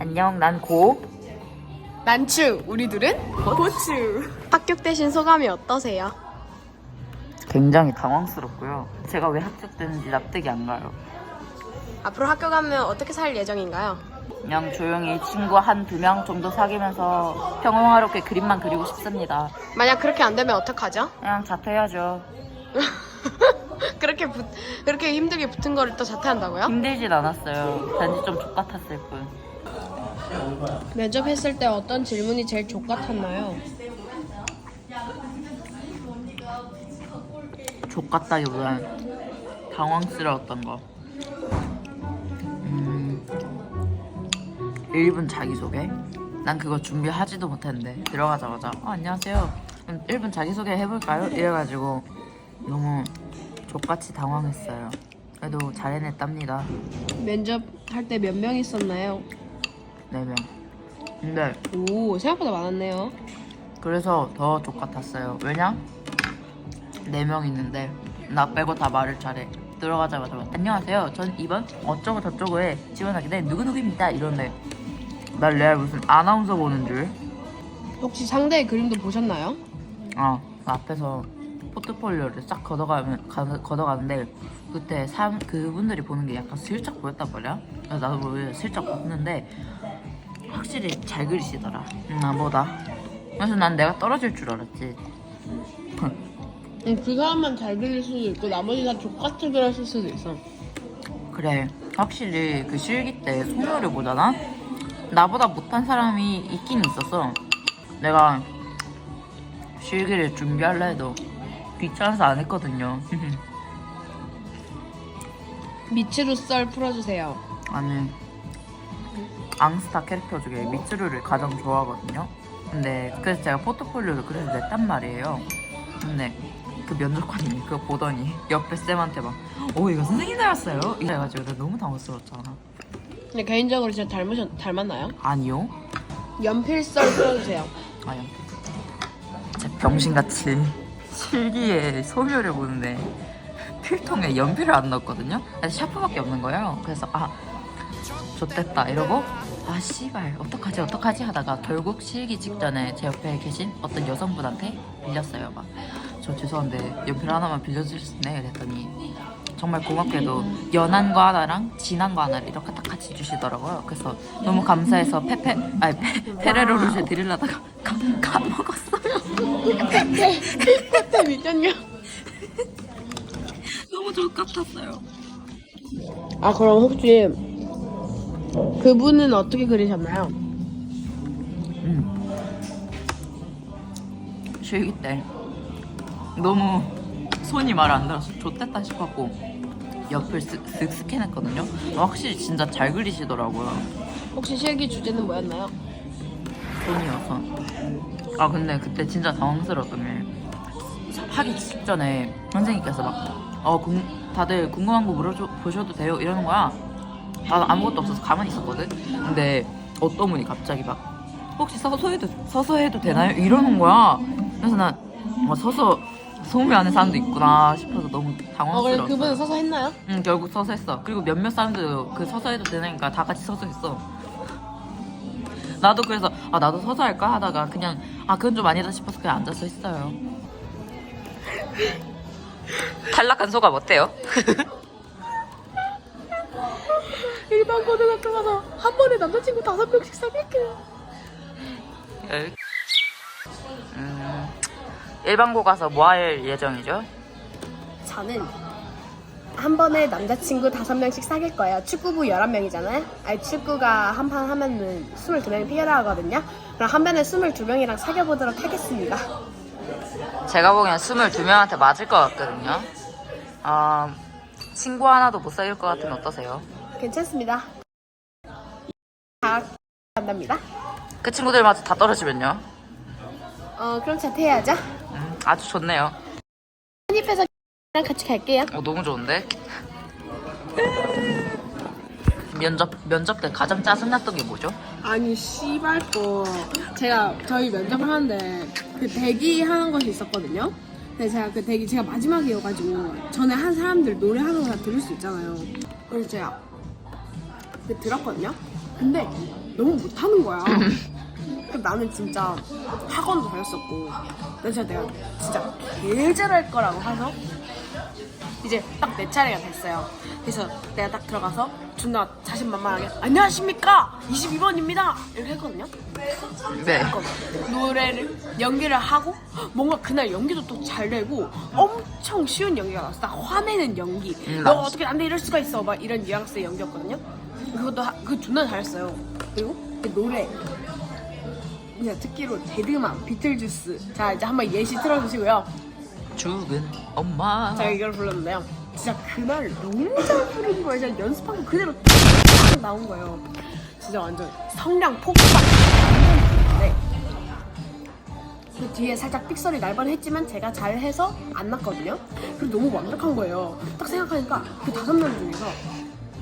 안녕, 난 고. 난추, 우리 둘은 고추. 합격 되신 소감이 어떠세요? 굉장히 당황스럽고요. 제가 왜 합격됐는지 납득이 안 가요. 앞으로 학교 가면 어떻게 살 예정인가요? 그냥 조용히 친구 한 두 명 정도 사귀면서 평화롭게 그림만 그리고 싶습니다. 만약 그렇게 안 되면 어떡하죠? 그냥 자퇴해야죠. 그렇게 붙, 그렇게 힘들게 붙은 거를 또 자퇴한다고요? 힘들진 않았어요. 단지 좀 족같았을 뿐. 면접했을 때 어떤 질문이 제일 족같았나요? 족같다기보단 당황스러웠던 거. 음, 1분 자기소개? 난 그거 준비하지도 못했는데 들어가자마자 어, 안녕하세요. 그럼 1분 자기소개 해볼까요? 이래가지고 너무 족같이 당황했어요. 그래도 잘 해냈답니다. 면접할 때 몇 명 있었나요? 4명. 근데 오, 생각보다 많았네요. 그래서 더 족같았어요. 왜냐? 네명 있는데 나 빼고 다 말을 잘해. 들어가자마자 막, 안녕하세요. 전 이번 어쩌고 저쩌고에 지원하게 된 누구누구입니다. 이런데 날 레알 무슨 아나운서 보는 줄. 혹시 상대의 그림도 보셨나요? 아, 그 앞에서 포트폴리오를 싹 걷어가면 가, 걷어가는데 그때 사, 그분들이 보는 게 약간 슬쩍 보였단 말이야. 그래서 나도 모르게 슬쩍 봤는데 확실히 잘 그리시더라. 음, 나보다. 그래서 난 내가 떨어질 줄 알았지. 그 사람만 잘 그릴 수도 있고 나머지 다 족같이 그렸을 수도 있어. 그래 확실히 그 실기 때 소녀를 보잖아 나보다 못한 사람이 있긴 있었어 내가 실기를 준비하려 해도 귀찮아서 안 했거든요 미치루 썰 풀어주세요. 아니 앙스타 캐릭터 중에 미츠루를 가장 좋아하거든요. 근데 그래서 제가 포트폴리오를 그래서 냈단 말이에요. 근데 그 면접관이 그거 보더니 옆에 쌤한테 막 오 이거 선생님 닮았어요? 이래가지고 내가 너무 당황스러웠잖아. 근데 개인적으로 진짜 닮으셨, 닮았나요? 아니요. 연필 썰 풀어주세요. 아연 진짜 병신같이 실기에 소묘를 보는데 필통에 연필을 안 넣었거든요. 샤프밖에 없는 거예요. 그래서 아 좋됐다. 이러고 아 씨발. 어떡하지? 어떡하지? 하다가 결국 실기 직전에 제 옆에 계신 어떤 여성분한테 빌렸어요 막. 저 죄송한데 연필 하나만 빌려줄 수 있나요? 이랬더니 정말 고맙게도 연한 거 하나랑 진한 거 하나를 이렇게 딱 같이 주시더라고요. 그래서 너무 감사해서 페페 아니 페, 페레로를 드리려다가 까, 까먹었어요. 그때 미쳤냐? 너무 족같았어요. 아 그럼 혹시 그분은 어떻게 그리셨나요? 실기 때 너무 손이 말 안 들어서 좋댔다 싶었고 옆을 쓱, 쓱 스캔했거든요. 확실히 진짜 잘 그리시더라고요. 혹시 실기 주제는 뭐였나요? 손이어서 아 근데 그때 진짜 당황스러웠던 게 하기 직전에 선생님께서 막어 다들 궁금한 거 물어보셔도 돼요. 이러는 거야 나도 아무것도 없어서 가만히 있었거든. 근데 어떤 분이 갑자기 막 혹시 서서 해도 서서 해도 되나요? 이러는 거야. 그래서 난 어, 서서 소묘하는 사람도 있구나 싶어서 너무 어 그래 당황스러웠어. 그분은 서서 했나요? 응 결국 서서 했어. 그리고 몇몇 사람들 그 서서 해도 되니까 다 같이 서서 했어. 나도 그래서 아 나도 서서 할까? 하다가 그냥 아 그건 좀 아니다 싶어서 그냥 앉아서 했어요. 탈락한 소감 어때요? 일반 고등학교 가서 한 번에 남자친구 다섯 명씩 사귈게요. 음, 일반고 가서 뭐 할 예정이죠? 저는 한 번에 남자친구 다섯 명씩 사귈 거예요. 축구부 11명이잖아요. 아니, 축구가 한 판 하면은 22명이 필요하거든요. 그럼 한 번에 22명이랑 사귀어보도록 하겠습니다. 제가 보기엔 22명한테 맞을 것 같거든요 아 친구 하나도 못 사귈 것 같으면 어떠세요? 괜찮습니다. 다 간답니다. 그 친구들마저 다 떨어지면요? 어, 그럼 자퇴해야죠. 음, 아주 좋네요 한입해서 랑 같이 갈게요. 어, 너무 좋은데? 면접, 면접 때 가장 짜증났던 게 뭐죠? 아니 씨발 거 제가 저희 면접을 하는데 그 대기 하는 것이 있었거든요. 근데 제가 그 대기 제가 마지막이어가지고 전에 한 사람들 노래하는 거 다 들을 수 있잖아요. 그래서 제가 그 들었거든요. 근데 너무 못하는 거야. 그 나는 진짜 학원도 다녔었고, 그래서 내가 진짜 제일 잘할 거라고 해서 이제 딱 내 차례가 됐어요. 그래서 내가 딱 들어가서 존나 자신만만하게 안녕하십니까 22번입니다 이렇게 했거든요. 네. 노래를 연기를 하고 뭔가 그날 연기도 또 잘 되고 엄청 쉬운 연기가 나왔어. 딱 화내는 연기. 음, 너. 어떻게 안돼 이럴 수가 있어. 막 이런 뉘앙스의 연기였거든요. 그것도 하, 그 존나 잘했어요. 그리고 그 노래 그냥 듣기로 데드만 비틀주스. 자 이제 한번 예시 틀어주시고요. 죽은 엄마. 제가 이걸 불렀는데요. 진짜 그날 너무 잘 부른 거예요. 그냥 연습한 거 그대로 딱 나온 거예요. 진짜 완전 성량 폭발. 네. 그 뒤에 살짝 삑소리 날 뻔했지만 제가 잘해서 안 났거든요. 그리고 너무 완벽한 거예요. 딱 생각하니까 그 다섯 명 중에서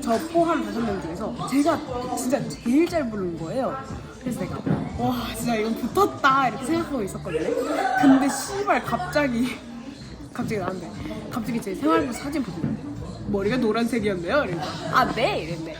저 포함 다섯 명 중에서 제가 진짜 제일 잘 부른 거예요. 그래서 내가 와 진짜 이건 붙었다 이렇게 생각하고 있었거든요. 근데 씨발 갑자기 갑자기 나한테 갑자기 제 생활부 사진 보더니 머리가 노란색이었네요. 이래서 아네! 이랬네.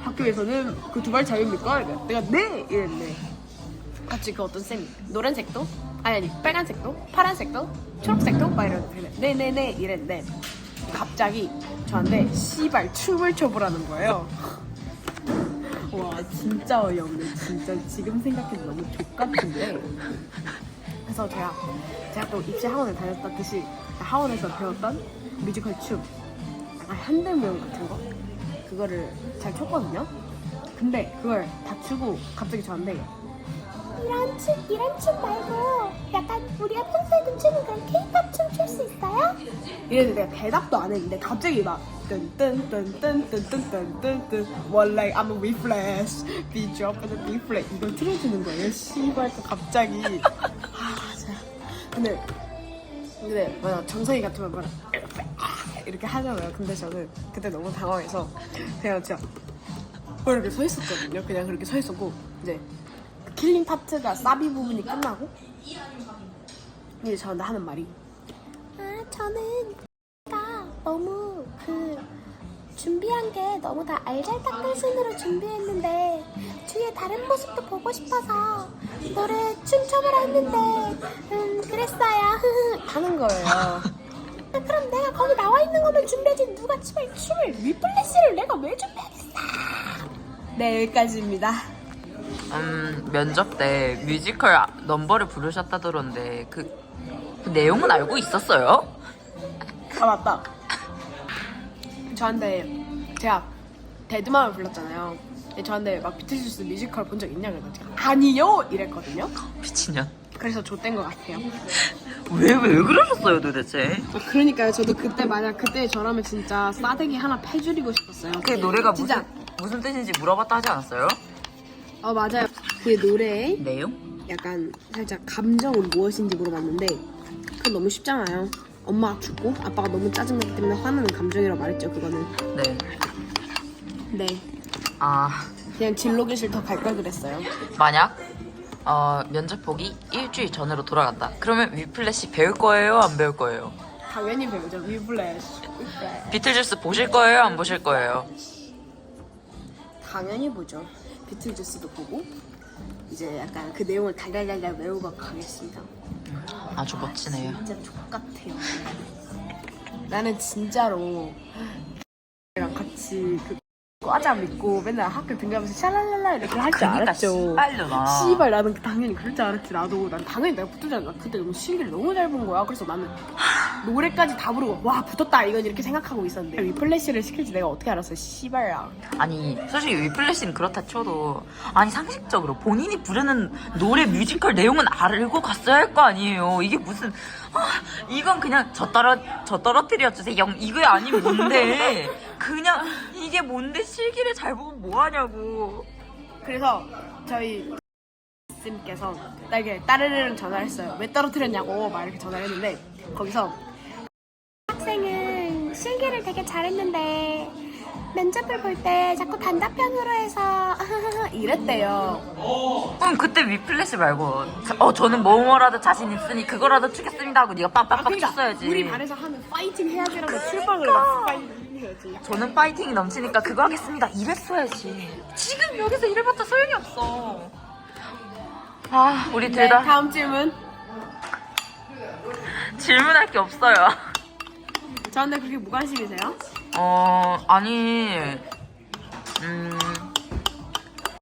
학교에서는 그 두발 자유입니까? 이래. 내가 네! 이랬네. 갑자기 그 어떤 쌤이 노란색도? 아니 아니 빨간색도? 파란색도? 초록색도? 막 이러는데. 네네네! 이랬는데. 갑자기 저한테 씨발 춤을 춰보라는 거예요. 와 진짜 어이없네. 진짜 지금 생각해도 너무 족같은데 그래서 제가 제가 또 입시 학원을 다녔다듯이 학원에서 배웠던 뮤지컬 춤 약간 현대무용 같은 거? 그거를 잘 췄거든요. 근데 그걸 다 추고 갑자기 저한테 이런 춤, 이런 춤 말고 약간 우리가 평소에 좀 추는 그런 케이팝 춤 출 수 있어요? 이랬는데 내가 대답도 안 했는데 갑자기 막 뜬뜬뜬뜬뜬뜬뜬뜬뜬 like I'm a reflex Be drop and a reflex 이걸 틀어주는 거예요. 씨발 또 갑자기 근데 근데 뭐야 정성이 같으면 뭐라 이렇게 하잖아요. 근데 저는 그때 너무 당황해서 그냥 진짜 뭐 이렇게 서 있었거든요. 그냥 그렇게 서 있었고 이제 그 킬링 파트가 사비 부분이 끝나고 이제 저한테 하는 말이 아, 저는 가 너무 그 준비한 게 너무 다 알잘딱한 순으로 준비했는데 뒤에 다른 모습도 보고 싶어서 노래 춤춰보라 했는데 음 그랬어요. 하는 거예요 아, 그럼 내가 거기 나와 있는 것만 준비하지 누가 춤을 춤을 리플래시를 내가 왜 준비하겠어? 네 여기까지입니다 음, 면접 때 뮤지컬 아- 넘버를 부르셨다 들었는데 그, 그 내용은 알고 있었어요? 아 맞다 저한테 제가 데드맘을 불렀잖아요 근데 저한테 막 비틀주스 뮤지컬 본 적 있냐 제가 아니요 이랬거든요 미친년. 그래서 좆된 것 같아요 왜, 왜 그러셨어요 도대체? 그러니까요 저도 그때 만약 그때 저라면 진짜 싸대기 하나 패줄이고 싶었어요 그 노래가 무슨, 진짜. 무슨 뜻인지 물어봤다 하지 않았어요? 어 맞아요 그 노래에 내용? 약간 살짝 감정은 무엇인지 물어봤는데 그건 너무 쉽잖아요 엄마가 죽고 아빠가 너무 짜증나기 때문에 화나는 감정이라고 말했죠 그거는 네. 네 아, 그냥 진로교실 더 갈 걸 그랬어요 만약, 어, 면접 보기 일주일 전으로 돌아간다. 그러면 위플래시 배울 거예요? 안 배울 거예요? 당연히 배우죠 위플래시 비틀주스 보실 거예요? 안 보실 거예요? 당연히 보죠 비틀주스도 보고 이제 약간 그 내용을 달달달달 외우고 가겠습니다 아주 멋지네요. 진짜 족같아요. 나는 진짜로 랑 같이 그 과자 믿고 맨날 학교 등교하면서 샤랄랄라 이렇게 할줄 알았죠. 빨려나. 씨발 나는 당연히 그럴 줄 알았지 나도. 난 당연히 내가 붙었잖아 나 그때 너무 실기를 너무 잘 본 거야. 그래서 나는 노래까지 다 부르고 와 붙었다 이건 이렇게 생각하고 있었는데. 리플래시를 시킬지 내가 어떻게 알았어 씨발야. 아니 솔직히 위플래시는 그렇다 쳐도 아니 상식적으로 본인이 부르는 노래 뮤지컬 내용은 알고 갔어야 할 거 아니에요. 이게 무슨 아, 이건 그냥 저 떨어 저 떨어뜨려 주세요. 영 이거 아니면 뭔데? 그냥 이게 뭔데? 실기를 잘 보면 뭐 하냐고. 그래서 저희 쌤께서 나에게 따르르릉 전화를 했어요. 왜 떨어뜨렸냐고 막 이렇게 전화를 했는데 거기서 실기를 되게 잘했는데 면접을 볼 때 자꾸 단답형으로 해서 이랬대요. 그럼 그때 위플래시 말고 어 저는 뭐뭐라도 자신 있으니 그거라도 추겠습니다 하고 네가 빡빡빡 아, 그러니까 쳤어야지. 우리 반에서 하는 파이팅 해야지라고 그러니까. 출발을 파이팅 해야지. 저는 파이팅이 넘치니까 그거 하겠습니다 이랬어야지. 지금 여기서 이래봤자 소용이 없어. 아 우리 둘 다. 네, 다음 질문. 질문할 게 없어요. 저한테 그렇게 무관심이세요? 어, 아니, 음,